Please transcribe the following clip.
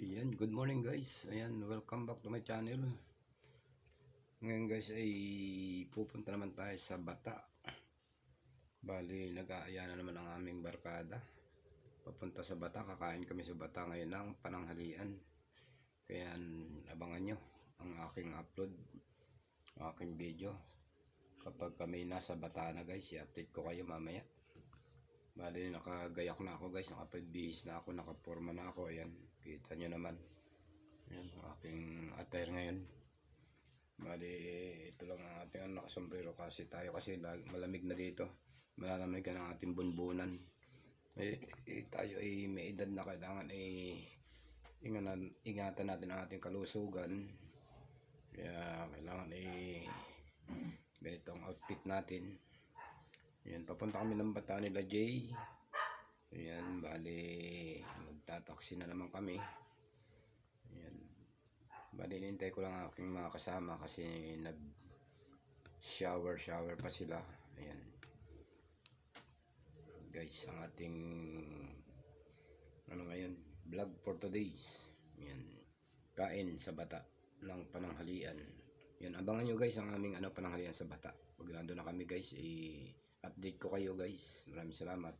Ayan, good morning guys. Ayan, welcome back to my channel. Ngayon guys ay pupunta naman tayo sa Bata. Bali, nag-aaya na naman ang aming barkada. Papunta sa Bata, kakain kami sa Bata ngayon ng pananghalian. Kaya abangan nyo ang aking upload, ang aking video. Kapag kami nasa Bata na guys, i-update ko kayo mamaya. Bali, nakagayak na ako guys, nakapag-bihis na ako, nakaporma na ako. Ayan, kita nyo naman. Ayan, ang aking attire ngayon. Bali, ito lang ang ating ano, nakasombrero kasi tayo kasi malamig na dito. Malalamig ka ng ating bunbunan. Eh, eh, tayo ay may edad na kailangan ay ingatan, ingatan natin ang ating kalusugan. Kaya kailangan ay ganito ang outfit natin. Yan, papunta kami ng bata nila Jay. Ayan, bali, magtataksi na naman kami. Ayan. Bali, nintay ko lang ang aking mga kasama kasi nag shower, shower pa sila. Ayan. Guys, ang ating ano ngayon, vlog for today's. Ayan. Kain sa bata ng pananghalian. Yan, abangan nyo guys ang aming ano pananghalian sa bata. Pag na kami guys, i-update ko kayo guys. Maraming salamat.